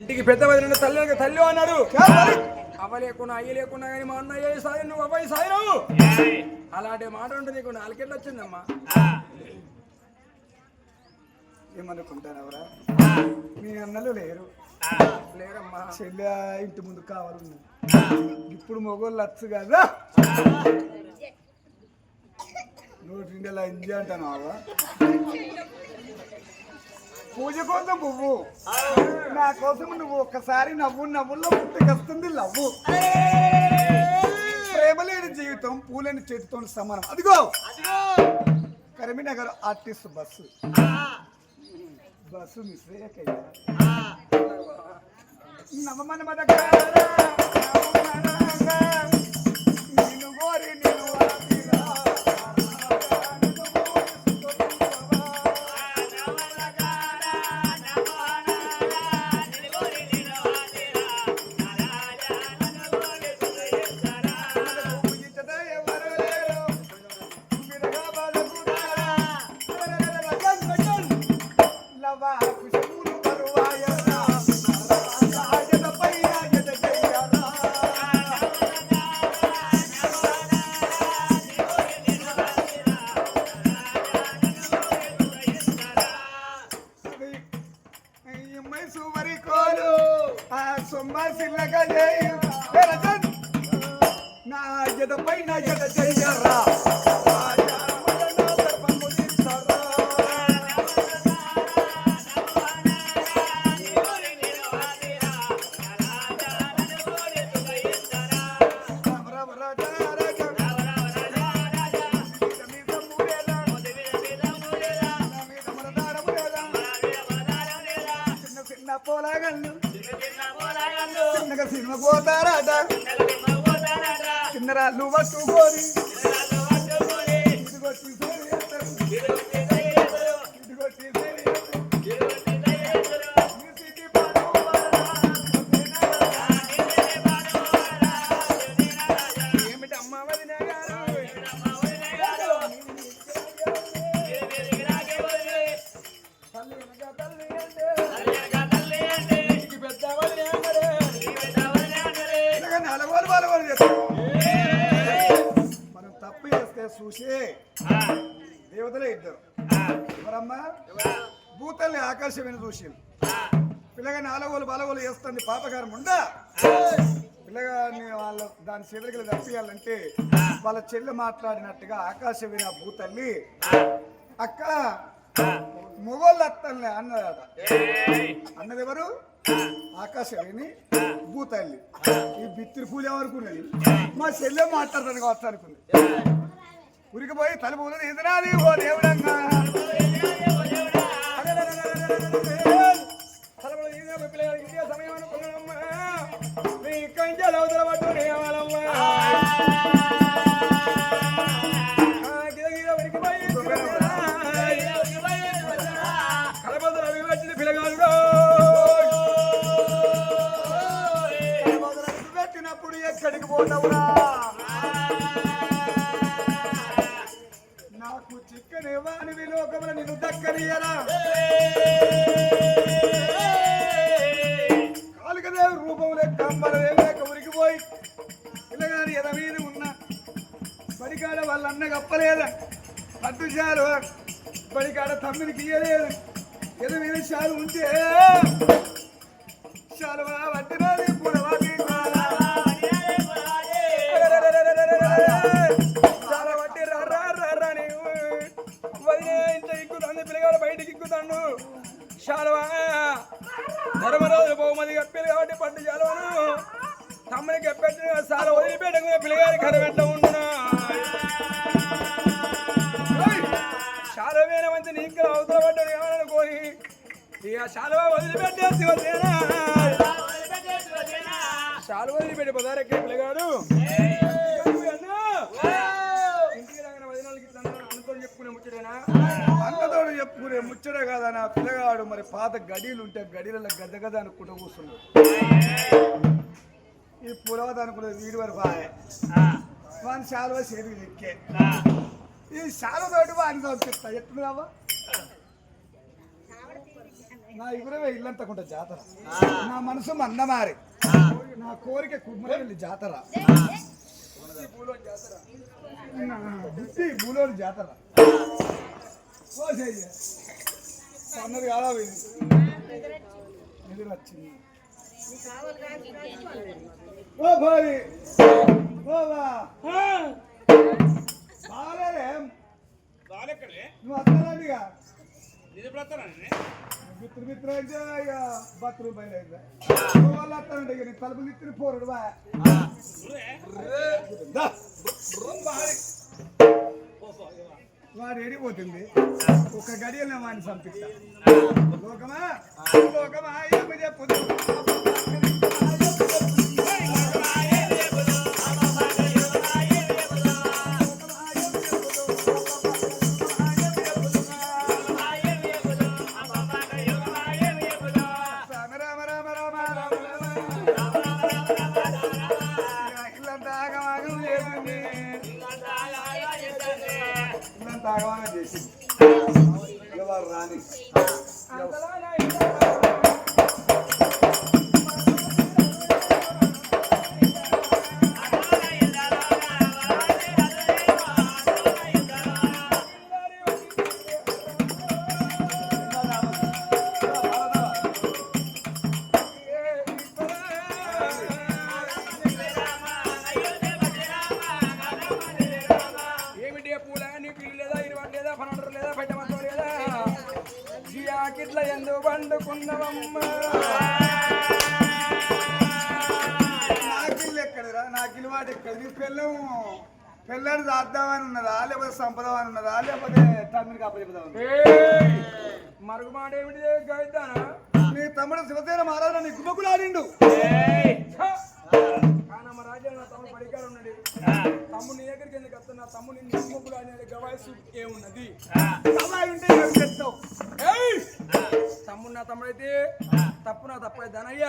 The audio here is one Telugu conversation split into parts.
ఇంటికి పెద్ద వదిలిన తల్లి తల్లి అన్నాడు అవ్వ లేకున్నా అయ్య లేకున్నా కానీ మా అన్నయ్య సాయి నువ్వు అబ్బాయి సాయిరావు అలాంటి మాట ఉంటే నీకు నాలుగేళ్ళు వచ్చిందమ్మా. ఏమనుకుంటానవరా? మీ అన్నలు లేరు. లేరమ్మా. చెల్లె ఇంటి ముందు కావాలి ఇప్పుడు మొగోళ్ళు వచ్చు కదా. నూటి నిండలా ఎంజాయ్ అంటాను పూజ కోసం పువ్వు నా కోసం నువ్వు ఒక్కసారి నవ్వు నవ్వుల్లో పుట్టుకొస్తుంది లవ్వు. ప్రేమ లేని జీవితం పూలేని చేతితో సమానం. అదిగో. Karimnagar artist bus. Bus miss అయ్యాకయ్యా నవమన ఆ సిల్లగా నా జత పైన జత చెయ్యరా వాళ్ళ చెదరికలు తప్పియాలంటే వాళ్ళ చెల్లె మాట్లాడినట్టుగా ఆకాశమైన భూతల్లి అక్క మొగోళ్ళు అత్తల్ని అన్నదట. అన్నది ఎవరు ఆకాశవేణి భూతల్లి. ఈ బిత్తిరి పూజ అనుకున్నది మా చెల్లె మాట్లాడతాను కావచ్చు అనుకుంది. ఉరికిపోయి తలుపు ఎదురాది ఓ దేవుడంగా. తలపడ పిల్లగాడికి సమయం అనుకున్నాం. ఇక్కడి నుంచి అవతల పట్టు నాకు చిక్కని వాని లోకముల నిన్ను దక్కనియరా కాళికదేవి రూపం కంబరదేవి బడికాడ వాళ్ళ అన్న కప్పలేదా పట్టు చాలు బడికాడ తమ్మినికి ఇయ్యలేదు ఎద మీద చాలు ఉంటే చాలు వడ్డినది పురవాది రా ఇంత పిల్లగాడు బయటికి ఎక్కుతాడు శాలవా ధర్మరాజు బహుమతి కప్పారు కాబట్టి పట్టు శాలవను తమ్ముని కప్పెట్టిన సార్ వదిలిపెట్టకుండా పిల్లగారి కథ శాలవ వదిలిపెట్టేసి వదిలేనా శాలువ వదిలిపెట్టి పదారెక్కే పిల్లగాడు. అన్నతోడు చెప్పుకునే ముచ్చట కదా నా పిల్లగాడు మరి పాత గడీలు ఉంటే గడీలలో గద్ద గద అనుకుంటూ కూర్చున్నాడు. ఈ పులవత అనుకునే వీడి వరకు బాయ్ వాని శాలువ చేతికి ఎక్కే ఈ శాలువ తోటి వాని పంపిస్తా ఎట్లున్నావా నా ఇగురవే ఇల్లంతకుంట జాతర. నా మనసు మందమారి. నా కోరిక కుమ్మరవెల్లి జాతర. నా బుద్ధి భూలోని జాతర. ఓ అన్నది కాదా ఇది. ఎదురు వచ్చింది ఓ భావి ఓ బాగాలేదే బాలెక్కడే నువ్వు వస్తానండిగా బ్రతరానే మిత్ర బతులు బయలు వాళ్ళు వస్తానండి ఇక నీ తలుపులు ఇత్తిరి పోరుడు. వాడు ఎడిపోతుంది ఒక గడియలనే వాడిని చంపిస్తా. లోకమా? లోకమా? ఏమి పెళ్ళాడు దాద్దామని ఉన్నదా లేకపోతే సంపదామని ఉన్నదా లేకపోతే తమ్మిని కాపచెప్పుదామని ఏయ్! మరుగు మాట ఏమిటి గైతానా? నీ తమ్ముడు శివసేన మహారాజు నీ గుమ్మకులు ఆడిండు కానమ్మ రాజా నా తమ్ముడు తమ్ముడు నీ దగ్గరికి ఎందుకు వస్తా నా తమ్ముడు నీ ముగ్గులు అనేది గవాయసు ఏమున్నది అమ్మాయి ఉంటే ఏం చేస్తావు? ఏయ్! తమ్ముడు నా తమ్ముడు అయితే తప్పు నా తప్పు అయితే ధనయ్య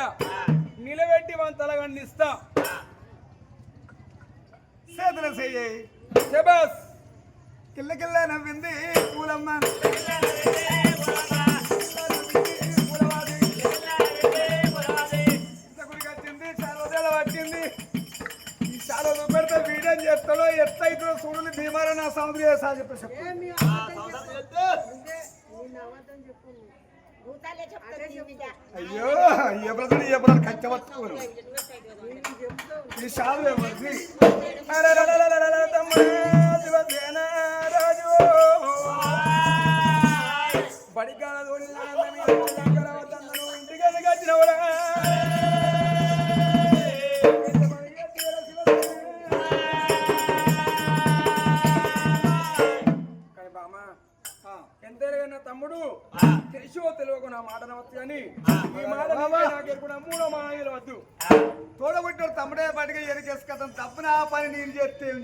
నిలబెట్టి మన తలగండి ఇస్తా చేతులు చెయ్యి. శబాస్ కిల్లకిల్ల నవ్వింది పూలమ్మ. వీడియో చేస్తాడో ఎత్త భీమారా నా సముద్రం చేస్తా చెప్పేసి అయ్యో ఏ బ్రదర్ కచ్చబట్టుకోరు. ఈ షాలు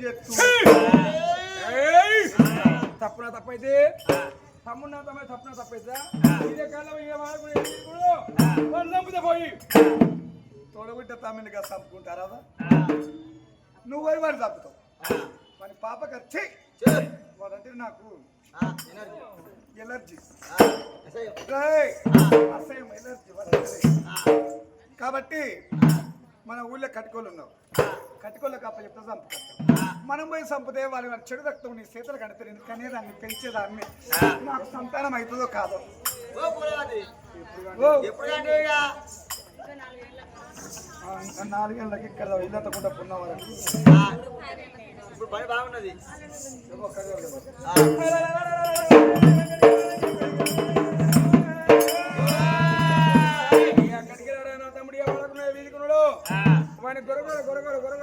చేస్తే! తప్పున తప్పైతే? తమ్ముడు నా తమ్ముడు తప్పున తప్పైతే? ఇదే కాలం ఇక వాడుకునే నమ్ముతా పోయి. తోడబుట్ట తమ్మిని కదా చంపుకుంటారా నువ్వు పోయి వాడు చంపుతావు. వాని పాపకి వచ్చి వాడంటే నాకు ఎలర్జీ! అసహ్యం. ఎలర్జీ. కాబట్టి మన ఊళ్ళో కట్టుకోలు ఉన్నావు కట్టుకోళ్ళకి అప్ప చెప్తే చంపుతా. మనం పోయి చంపితే వాడి చెడు రక్తం నీ చేతులు కడితే నేను కనేదాన్ని పెంచేదాన్ని. నాకు సంతానం అవుతుందో కాదో. నాలుగేళ్ళకి ఇక్కడ ఇల్లంతకుండా పున్న వాళ్ళకి. ఇప్పుడు పని బాగున్నది.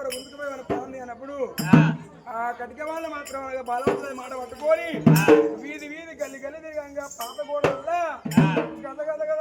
గొరగొర ముందుకు పోయి వాని పాంది అన్నప్పుడు ఆ. కటిక వాళ్ళు మాత్రం అలాగే బలవంతుల మాట పట్టుకొని వీధి వీధి గల్లి గల్లి తిరగంగా పాత గోడల్లా గద గద గద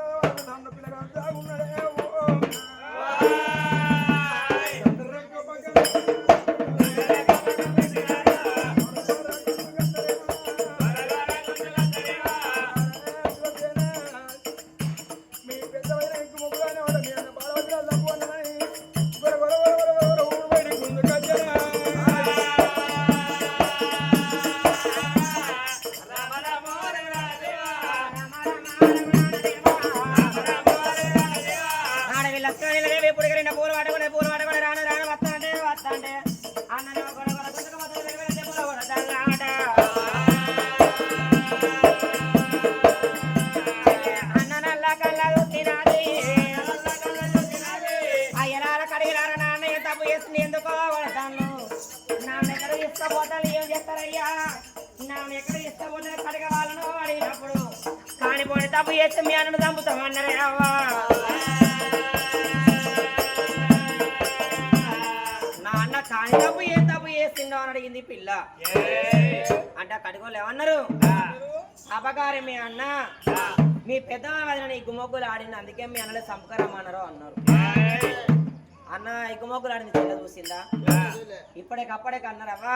పిల్ల. అంటే కడుగోలు ఏమన్నారు? అపకారం మీ అన్న. మీ పెద్ద వదిన నీ గుమ్మొగ్గులు ఆడింది అందుకే మీ అన్నలే సంపకరమ్మన్నారు అన్నారు అన్న ఎగ్గుమొగ్గులు ఆడింది చెల్ల చూసిందా? ఇప్పటికప్పుడే అన్నారవ్వా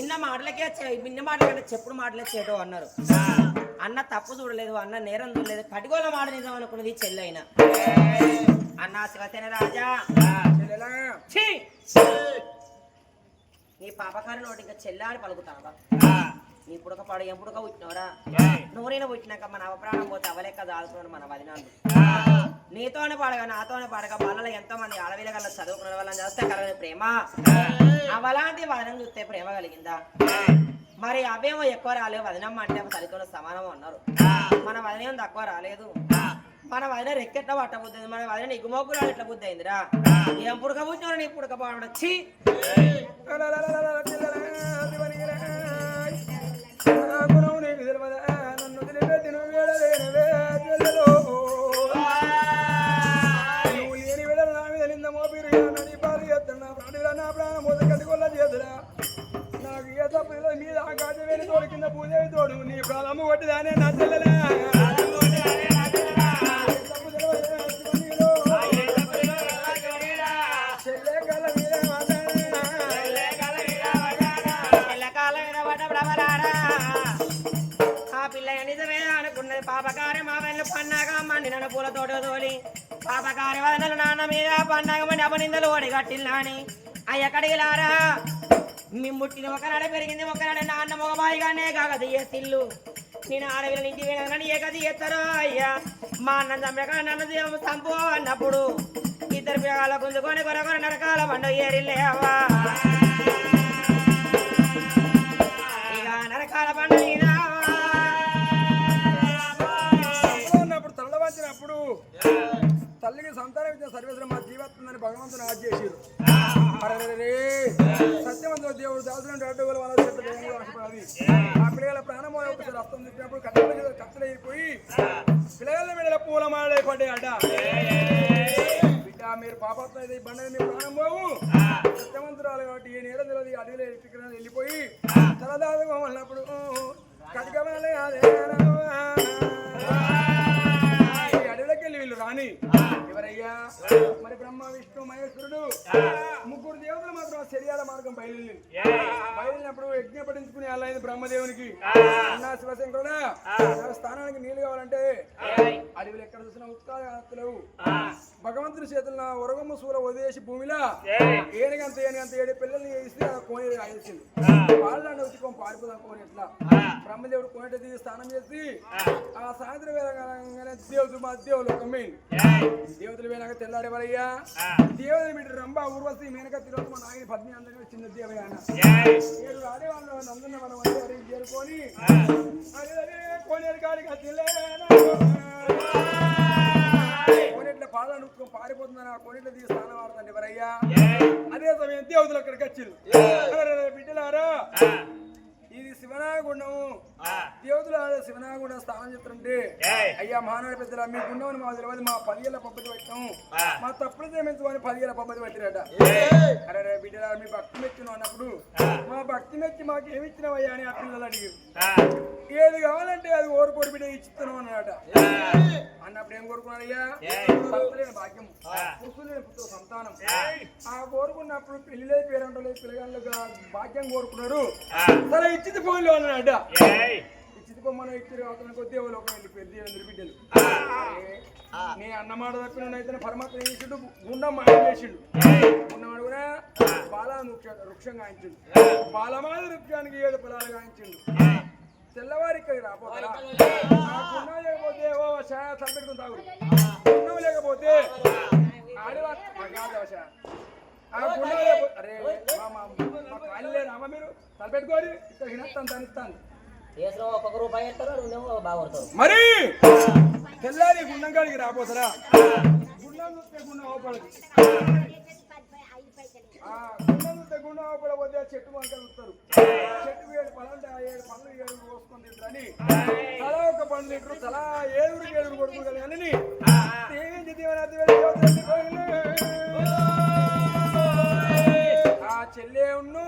ఇన్న మాటలకే ఇన్న మాటల కంటే చెప్పుడు మాటలే చేయటం అన్నారు. అన్న తప్పు చూడలేదు అన్న నేరం చూడలేదు కటిగోల మాట నిజం అనుకున్నది చెల్లైన అన్న శివసేన రాజా! నీ పాపకారి నోటి ఇంకా చెల్లాడి పలుకుతావా నీ పుడక పాడు ఏం పుడక పుట్టినవరా నూనెన పుట్టినాక మన అవప్రాణం పోతే అవలెక్క దాల్చుకున్నాడు మన వదినాలు నీతోనే పాడగా నాతోనే పాడగా వాళ్ళలో ఎంతో మంది ఆడవిల గల చదువుకున్న వాళ్ళని చూస్తే కలగని ప్రేమ? అవలాంటి వదనం చూస్తే ప్రేమ కలిగిందా? మరి అవేమో ఎక్కువ రాలేవు వదినమ్మ అంటే తల్లితో సమానం అన్నారు. మన వదినేం తక్కువ రాలేదు. మన వదిన రెక్కెట్ల పట్టబుద్ది మన వదిన ఎగుమోకులు ఎట్లా బుద్ధి అయిందిరా ఏం పుడక పుట్టినవారు నీ పుడక నా మీద నింద మోపిరు నడి పాలు చేస్తున్నా ప్రాణుల నా ప్రాణం పోతే కట్టుకొల్ల చేతురా నాకు ఏ తప్పు లేదు మీద ఆకాశ వేణి తోడు కింద పూజవి తోడు నీ ప్రాణము కొట్టిదానే నా చెల్లెలే పూల తోట తోలి పాపకారి వదనలు నాన్న మీద పండగమని అపనిందలు ఓడి కట్టిల్లాని అయ్య కడిగిలారా? మీ ముట్టిన ఒకనాడే పెరిగింది ఒకనాడే నాన్న మగబాయిగానే ఏ సిల్లు నేను ఆడవిల ఇంటి వెళ్ళాలని ఏ గది ఎత్తారో అయ్యా. మా అన్న చంపక నన్ను దేవు చంపు అన్నప్పుడు. ఇద్దరు పిల్లగాళ్ళ గుంజుకొని కొరకొర నరకాల పండు ఏరిల్లేవా? ఇక నరకాల బండ తల్లికి సంతానం ఇచ్చిన సర్వేశ్వరం మా జీవత్తుందని భగవంతుని ఆజ్ చేసిరు సత్యవంతుడు దేవుడు దాసులను అడ్డుగల వాళ్ళ ఆశపడాలి ఆ పిల్లల ప్రాణం ఒకసారి రక్తం తిప్పినప్పుడు కట్టెల కట్టెలు అయిపోయి పిల్లల మీద పూల మాడే పడ్డాయి అడ్డ బిడ్డ మీరు పాపత్వం అయితే బండ మీ ప్రాణం పోవు. సత్యవంతురాలు కాబట్టి ఈ నీడ తెలియదు అడవిలో ఎత్తుకుని వెళ్ళిపోయి తలదాదుగా ఉన్నప్పుడు కటికమలే అదే Gracias. విష్ణు మహేశ్వరుడు. ముగ్గురు దేవతలు మాత్రం శరీరాల మార్గం బయలుదేరి. బయలుదేరినప్పుడు యజ్ఞ పఠించుకుని అల్లైంది బ్రహ్మదేవునికి. అన్నా శివశంకరుడా నాకు స్థానానికి నీళ్ళు కావాలంటే అడవిలో ఎక్కడ చూసినా ఉత్కాలు భగవంతుని చేతుల్లో ఒరగమ్మ సూల వదిలేసి భూమిలో ఏనుగంత ఏనుగంత ఏడు పిల్లల్ని ఇస్తే ఆ కోనేరు ఆయేసింది వాళ్ళని ఉతుకొని పారిపోదాం కోని ఎట్లా? బ్రహ్మదేవుడు కోనేట దిగి స్నానం చేసి ఆ. సాయంత్రం వేళ దేవుడు మా దేవుడు ఒక మెయిన్ దేవతలు వేనాక తెల్లాడేవారయ్యా దేవతలు మీరు రంభ ఊర్వశి మేనక తిరుగుతూ మా నాయన పద్మి అందరికీ చిన్న దేవయాన ఏడు ఆడేవాళ్ళు నందున్న మనం అందరూ చేరుకొని అదే అదే కోనేరు కాడికి కోనేట్ల పాలు అనుకో పారిపోతుందని ఆ కోనేట్ల దిగి స్నానం ఆడుతుంది ఎవరయ్యా? అదే సమయం దేవతలు అక్కడికి వచ్చింది బిడ్డలారా. ఇది శివనాగుండం దేవతలు ఆడే శివనాగుండం స్నానం చెప్తుంటే అయ్యా మహానాడు పెద్దల మీ గుండం మా తెలియదు మా పదివేల పద్ధతి పెట్టాం మా తప్పుడు క్షమించమని పదివేల పద్ధతి పెట్టిరట. అరే బిడ్డలా మీ భక్తి మెచ్చిన అన్నప్పుడు మా భక్తి మెచ్చి మాకు ఏమి ఇచ్చినవయ్యా అని ఆ పిల్లలు అడిగి ఏది కావాలంటే అది ఓరుకోరు బిడ్డ ఇచ్చిస్తున్నాం అన్నమాట. అన్నప్పుడు ఏం భర్తలేని భాగ్యం పుత్ర సంతానం. ఆ కోరుకున్నప్పుడు పెళ్ళి లేదు పేరంటో లేదు పిల్లగాళ్ళగా భాగ్యం కోరుకున్నారు. సరే ఇచ్చింది ఫోన్లో అన్నమాట. ఇచ్చింది పొమ్మను ఇచ్చి అతను కొద్ది ఎవరు ఒక వెళ్ళిపోయింది అందరు బిడ్డలు. నీ అన్నమాట తప్పిన అయితే పరమాత్మ ఏం చేసిండు? గుండం మాయం చేసిండు. గుండమాడు కూడా బాలా వృక్ష వృక్షం గాయించిండు బాలమాది వృక్షానికి ఏడు పొలాలు గాయించిండు లేకపోతే ఓ ఛాయ తప్పెట్టుకుని తాగుడు గుండం లేకపోతే ఆడివా కాదు. ఆ గుండెలో పో- అరే మా కాళ్ళు లేరు అమ్మ మీరు తలపెట్టుకోరి ఇక్కడ హినత్తాను తనిస్తాను మరి తెల్లారి గుండం కాడికి రాపోతారా? గుండం చూస్తే గుండం అవపడదు ఆ, గుండం చూస్తే చెట్టు వంక చెట్టు ఏడు పనులు ఏడు పనులు ఏడు కోసుకొని తింటారని తలా ఒక పండు తింటారు తలా ఏడుగురికి ఏడుగురు కొడుకు కదా అని. ఆ చెల్లె ఉన్ను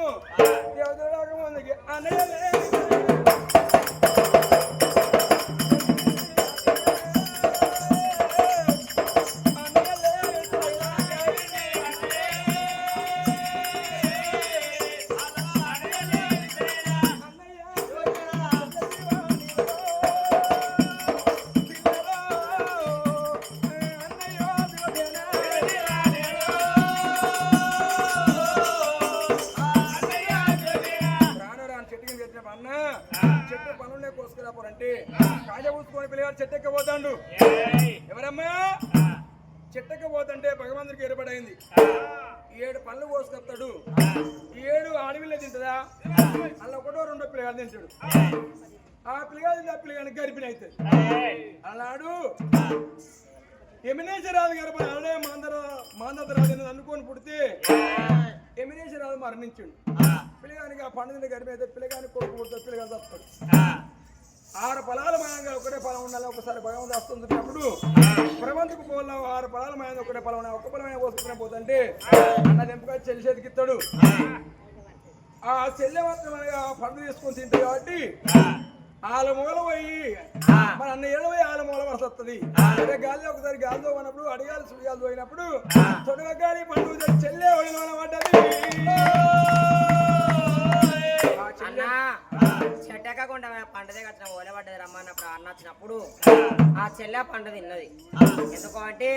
అడవిలో తింటుందా? అలా ఒకటో రెండో పిల్లగాడు తింటాడు. ఆ పిల్లగాడు తింటే ఆ పిల్లగాడికి గర్భిణి అవుతుంది. అలాడు యమినేశ్వరరాజు గారు అలానే మాందర మాందరాజు అనుకొని పుడితే యమినేశ్వరరాజు మరణించాడు. పిల్లగానికి ఆ పండుగ గర్భిణి అయితే పిల్లగానికి కొడుకు పుడితే పిల్లగాడు తస్తాడు ఆరు పొలాల మయంగా ఒకటే పొలం ఉండాలి ఒకసారి భగవంతు వస్తున్నప్పుడు ప్రబంధకు పోల్లో ఆరు పొలాల మయంగా ఒకటే పొలం ఉన్నాయి ఒక్క పొలమైన కోసుకునే పోతుంటే అన్న దింపగా చెల్లి చేతికిస్తాడు ఆ చెల్లె మాత్రం అనగా పండు తీసుకొని తింటాడు కాబట్టి ఆల మూల పోయి మన అన్న పోయి ఆల మూల వస్తుంది అదే గాలి ఒకసారి గాలితో పోయినప్పుడు అడిగాలి సుడిగాలి పోయినప్పుడు తొడగాలి పండు చెల్లె పోయిన పడ్డది. చెట్టెక్కకుండా పంటదే కట్టిన ఓలే పడ్డది రమ్మన్నప్పుడు అన్న వచ్చినప్పుడు ఆ. చెల్లె పంట తిన్నది. ఎందుకు అంటే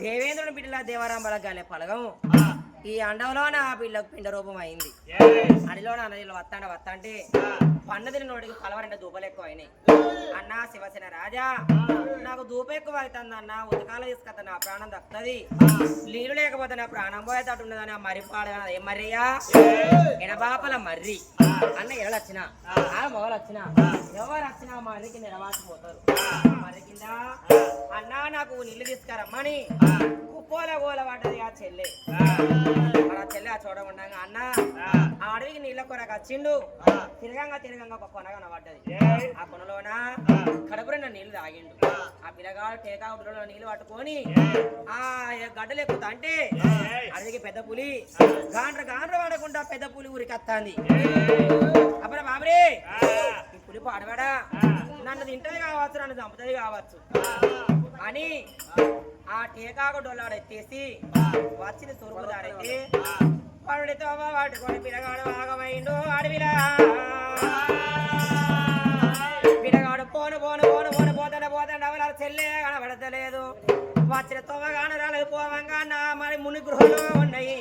దేవేంద్రుని బిడ్డల దేవరాంబల గానే పలగం ఈ అండంలోన ఆ బిడ్డకు పిండ రూపం అయింది. అడిలోన అన్నదిలో వత్తాండ వత్తాంటే తిన్న నోటికి పలవరంటే దూపలు ఎక్కువ అయినాయి అన్న శివసేన రాజా నాకు దూప ఎక్కువ అవుతుంది అన్న ఉదకాల తీసుకొస్తా నా ప్రాణం దక్కుతుంది. నీళ్ళు లేకపోతే నా ప్రాణం పోయేటట్టు ఉన్నదని ఆ మర్రి పాడగా ఏం మర్రియా? ఎనబాపల మర్రి. అన్న ఎవరు వచ్చిన ఆ మొగలు వచ్చిన ఎవరు వచ్చినా మర్రికి నిలవాసిపోతారు మర్రి కింద? అన్న నాకు నీళ్ళు తీసుకురమ్మని. కుప్పోల గోల పడ్డది ఆ చెల్లె. చెల్లె ఆ చూడ ఉండగా. అన్న ఆ. అడవికి నీళ్ళ కొరకు వచ్చిండు తిరగంగా తిరగంగా ఒక కొన కనబడ్డది ఆ కొనలోన కడుపు రెండు నీళ్ళు తాగిండు. ఆ. పిల్లగాడు టేకావులో నీళ్ళు పట్టుకొని ఆ గడ్డలు ఎక్కుతా అంటే అడవికి పెద్ద పులి. గాండ్ర గాండ్ర పడకుండా పెద్ద పులి ఊరికి వస్తాంది అప్పుడు బాబరే! ఈ పులి పాడవాడా? నన్ను తింటది కావచ్చు నన్ను చంపుతుంది కావచ్చు. అని ఆ టేకాకు డొల్లాడు ఎత్తేసి వచ్చిన తూర్పు దారైతే వాడితో వాడుకొని పిల్లగాడు ఆగమైండు అడవిలా. పిల్లగాడు పోను పోను పోను పోను పోతాడు పోతాడు అవల చెల్లె కనబడతలేదు. వచ్చిన తొవ్వగాను రాలేదు పోవంగా నా మరి ముని గృహలో ఉన్నాయి.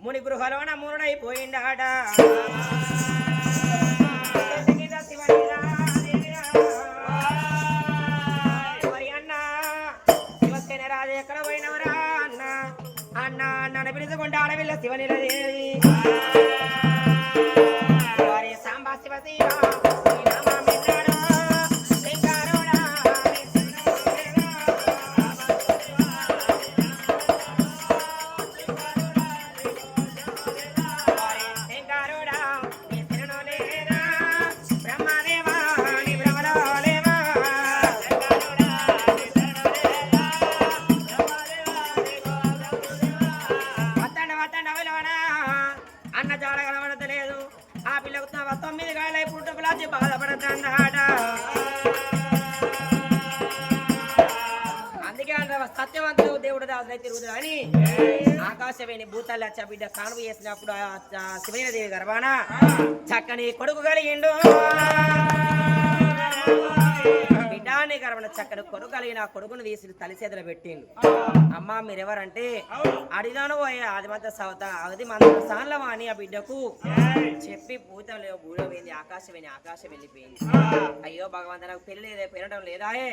ముని గృహలోన మునుడైపోయిండాడ పిలుచుకుంటే ఆడవిల్ల శివనిలదేవి. ఆ బిడ్డ కానుపు చేసినప్పుడు శివయ్యదేవి గర్భాన చక్కని కొడుకు కలిగిండు. బిడ్డాన్ని చక్కని కొడుకలి నా కొడుకును తీసి తలిసేదలు చేతులు పెట్టిండు. అమ్మ మీరెవరంటే? అడిగాను పోయే అది సవత అది మన సాన్లమా ఆ బిడ్డకు. చెప్పి పూత భూలో పోయింది ఆకాశం వెళ్ళి ఆకాశం వెళ్ళిపోయింది. అయ్యో భగవంత నాకు పెళ్ళి లేదా పెరగడం లేదాయే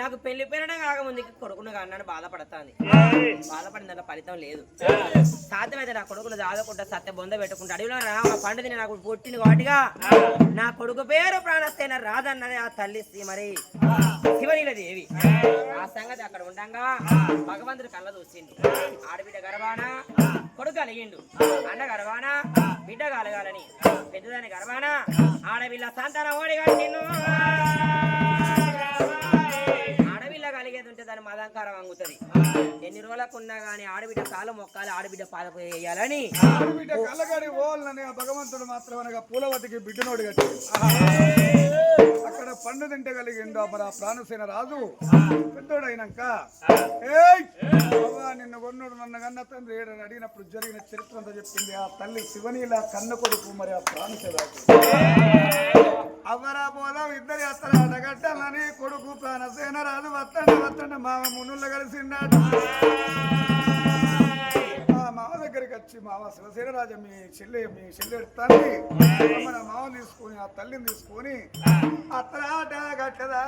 నాకు పెళ్ళి పెరగడం కాకముందు కొడుకును అన్నాను బాధపడతాంది. బాధపడిందంటే ఫలితం లేదు. సాధ్యమైతే నా కొడుకులు దాదకుంటా సత్య బొంద పెట్టుకుంటా అడవిలో రామ పండు తిని నాకు పుట్టింది వాటిగా. నా కొడుకు పేరు ప్రాణస్థైన రాదన్నది ఆ తల్లి మరి శివనీల దేవి. ఆ సంగతి అక్కడ ఉండంగా. భగవంతుడు కళ్ళ చూసిండు. ఆడబిడ్డ గర్భాన కొడుకు కలిగిండు. అన్న గర్భాన బిడ్డ కలగాలని. పెద్దదాని గర్భాన ఆడబిడ్డ సంతానం ఓడి కట్టిండు. ఆడపిల్ల ఉంటే దాని మదంకారం అంగుతుంది ఎన్ని రోజులకు ఉన్నా గానీ ఆడబిడ్డ కాలు మొక్కాలి ఆడబిడ్డ పాలకు వేయాలని. బిడ్డ కళ్ళగాడి పోవాలని ఆ భగవంతుడు మాత్రం అనగా పూలవతికి బిడ్డనోడు కట్టి అక్కడ పండు తింటే కలిగిండు మరి ఆ ప్రాణసేన రాజు. పెద్దోడైనాక ఏయ్ నిన్ను కొన్నుడు నన్ను కన్న తండ్రి ఏడని అడిగినప్పుడు జరిగిన చరిత్ర అంతా చెప్పింది ఆ తల్లి శివనీల కన్న కొడుకు మరి ఆ ప్రాణసేన రాజు. అవరా పోదాం ఇద్దరి అత్తర అడగట్టాలని కొడుకు ప్రాణసేన రాజు వత్తండి వత్తండి మామ మునుల్లో కలిసిండాడు మా మామ దగ్గరికి వచ్చి మామ శివసేన రాజా మీ చెల్లి మీ చెల్లి ఎడతాను మన మామ తీసుకొని ఆ తల్లిని తీసుకొని అత్తరాట గట్టదా